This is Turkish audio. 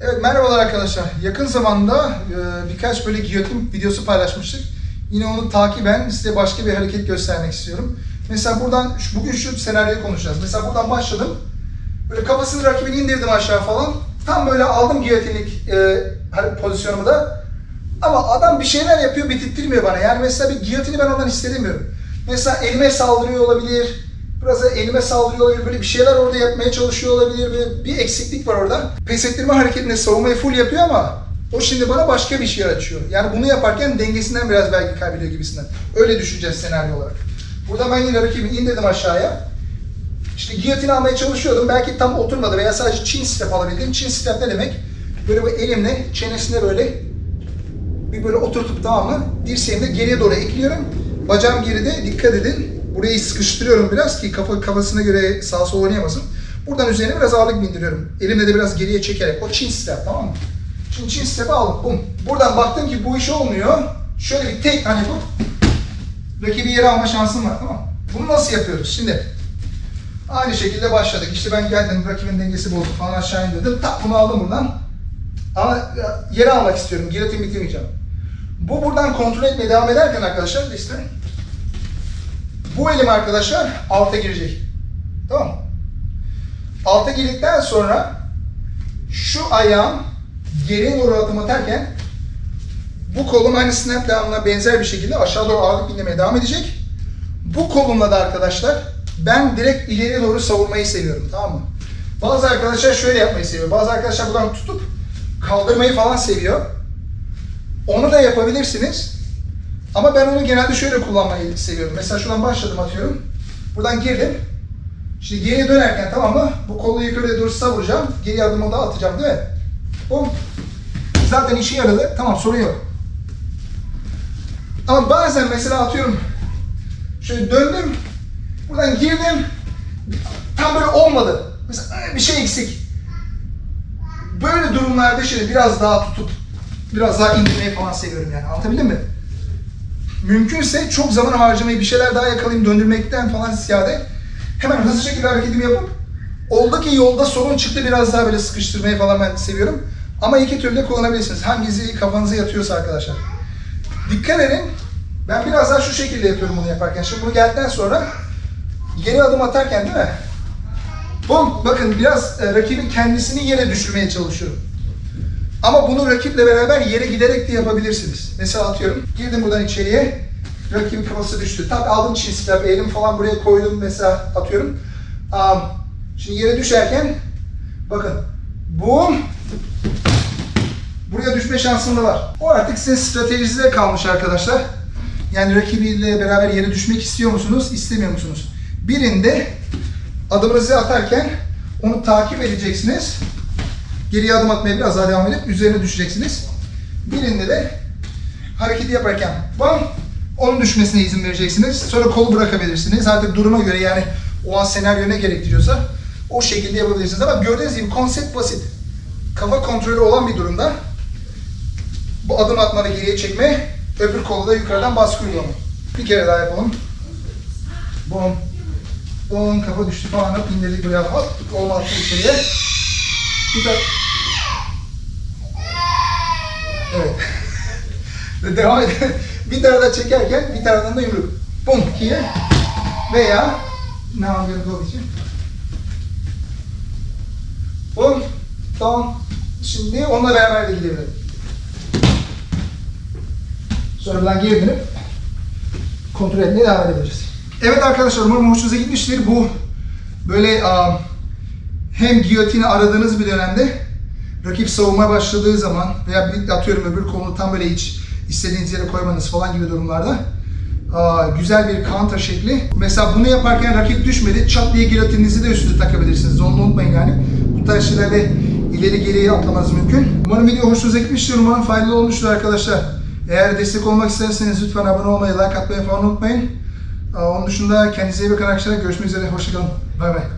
Evet merhabalar arkadaşlar. Yakın zamanda e, birkaç böyle giyotin videosu paylaşmıştık. Yine onu takiben size başka bir hareket göstermek istiyorum. Mesela buradan şu- bugün şu senaryoyu konuşacağız. Mesela buradan başladım. Böyle kafasını rakibini indirdim aşağı falan. Tam böyle aldım giyotinlik e, pozisyonumu da. Ama adam bir şeyler yapıyor bitirttirmiyor bana. Yani mesela bir giyotini ben ondan hissedemiyorum. Mesela elime saldırıyor olabilir. Biraz da elime saldırıyor olabilir. Böyle bir şeyler orada yapmaya çalışıyor olabilir. Böyle bir eksiklik var orada. Pes ettirme hareketinde savunmayı full yapıyor ama o şimdi bana başka bir şey açıyor. Yani bunu yaparken dengesinden biraz belki kaybediyor gibisinden. Öyle düşüneceğiz senaryo olarak. Burada ben yine rakibi indirdim aşağıya. İşte giyotini almaya çalışıyordum. Belki tam oturmadı veya sadece chin step alabildim. Chin step ne demek? Böyle bu elimle çenesine böyle bir böyle oturtup tamam mı? Dirseğimi de geriye doğru ekliyorum. Bacağım geride dikkat edin. Burayı sıkıştırıyorum biraz ki kafa kafasına göre sağa sola oynayamasın. Buradan üzerine biraz ağırlık bindiriyorum. Elimle de biraz geriye çekerek. O chin step tamam mı? Şimdi chin step'i aldım. Bum. Buradan baktım ki bu iş olmuyor. Şöyle bir tek hani bu. Rakibi yere alma şansım var tamam mı? Bunu nasıl yapıyoruz? Şimdi aynı şekilde başladık. İşte ben geldim rakibin dengesi bozuk falan aşağı indirdim. Tak bunu aldım buradan. Ama ya, yere almak istiyorum. Giyotin bitirmeyeceğim. Bu buradan kontrol etmeye devam ederken arkadaşlar işte bu elim arkadaşlar alta girecek. Tamam mı? Alta girdikten sonra şu ayağım geriye doğru adım atarken bu kolum aynı snap down'la benzer bir şekilde aşağı doğru ağırlık bindirmeye devam edecek. Bu kolumla da arkadaşlar ben direkt ileriye doğru savurmayı seviyorum tamam mı? Bazı arkadaşlar şöyle yapmayı seviyor. Bazı arkadaşlar buradan tutup kaldırmayı falan seviyor. Onu da yapabilirsiniz. Ama ben onu genelde şöyle kullanmayı seviyorum. Mesela şuradan başladım atıyorum. Buradan girdim. Şimdi geriye dönerken tamam mı? Bu kolu yukarıya doğru savuracağım. Geri adımı da atacağım değil mi? Bum. Zaten işe yaradı. Tamam sorun yok. Ama bazen mesela atıyorum. Şöyle döndüm. Buradan girdim. Tam böyle olmadı. Mesela bir şey eksik. Böyle durumlarda şimdi biraz daha tutup biraz daha indirmeyi falan seviyorum yani. Anlatabildim mi? Mümkünse çok zaman harcamayı bir şeyler daha yakalayayım döndürmekten falan ziyade hemen hızlı şekilde hareketimi yapıp oldu ki yolda sorun çıktı biraz daha böyle sıkıştırmayı falan ben seviyorum. Ama iki türlü de kullanabilirsiniz. Hangisi kafanıza yatıyorsa arkadaşlar. Dikkat edin. Ben biraz daha şu şekilde yapıyorum bunu yaparken. Şimdi bunu geldikten sonra geri adım atarken değil mi? Bom, bakın biraz e, rakibin kendisini yere düşürmeye çalışıyorum. Ama bunu rakiple beraber yere giderek de yapabilirsiniz. Mesela atıyorum, girdim buradan içeriye, rakibin kafası düştü. Tak aldım strap, elim falan buraya koydum mesela atıyorum. Am, şimdi yere düşerken, bakın, boom, buraya düşme şansım da var. O artık sizin stratejinize kalmış arkadaşlar. Yani rakibiyle beraber yere düşmek istiyor musunuz, istemiyor musunuz? Birinde adımınızı atarken onu takip edeceksiniz. Geriye adım atmaya biraz daha devam edip üzerine düşeceksiniz. Birinde de hareketi yaparken bam onun düşmesine izin vereceksiniz. Sonra kolu bırakabilirsiniz. Artık duruma göre yani o an senaryo ne gerektiriyorsa o şekilde yapabilirsiniz. Ama gördüğünüz gibi konsept basit. Kafa kontrolü olan bir durumda bu adım atmanı geriye çekme, öbür kolu da yukarıdan baskı uygulama. Bir kere daha yapalım. Bom, bom, kafa düştü falan hop indirdik buraya hop, attım içeriye. Bir de... Evet. Ve devam edelim. Bir taraftan çekerken bir taraftan da yumruk. Bum, here. Veya ne yapıyorum kol için? Bum, tamam. Şimdi onunla beraber de gidebilirim. Sonra buradan geri dönüp kontrol etmeye devam edebiliriz. Evet arkadaşlar umarım hoşunuza gitmiştir. Bu böyle um, hem giyotini aradığınız bir dönemde rakip savunmaya başladığı zaman veya bir atıyorum öbür kolunu tam böyle hiç istediğiniz yere koymanız falan gibi durumlarda güzel bir counter şekli. Mesela bunu yaparken rakip düşmedi. Çat diye giyotininizi de üstüne takabilirsiniz. Onu unutmayın yani. Bu tarz şeylerle ileri geriye atlamanız mümkün. Umarım video hoşunuza gitmiştir. Umarım faydalı olmuştur arkadaşlar. Eğer destek olmak isterseniz lütfen abone olmayı, like atmayı falan unutmayın. Onun dışında kendinize iyi bakın arkadaşlar. Görüşmek üzere. Hoşçakalın. Bay bay.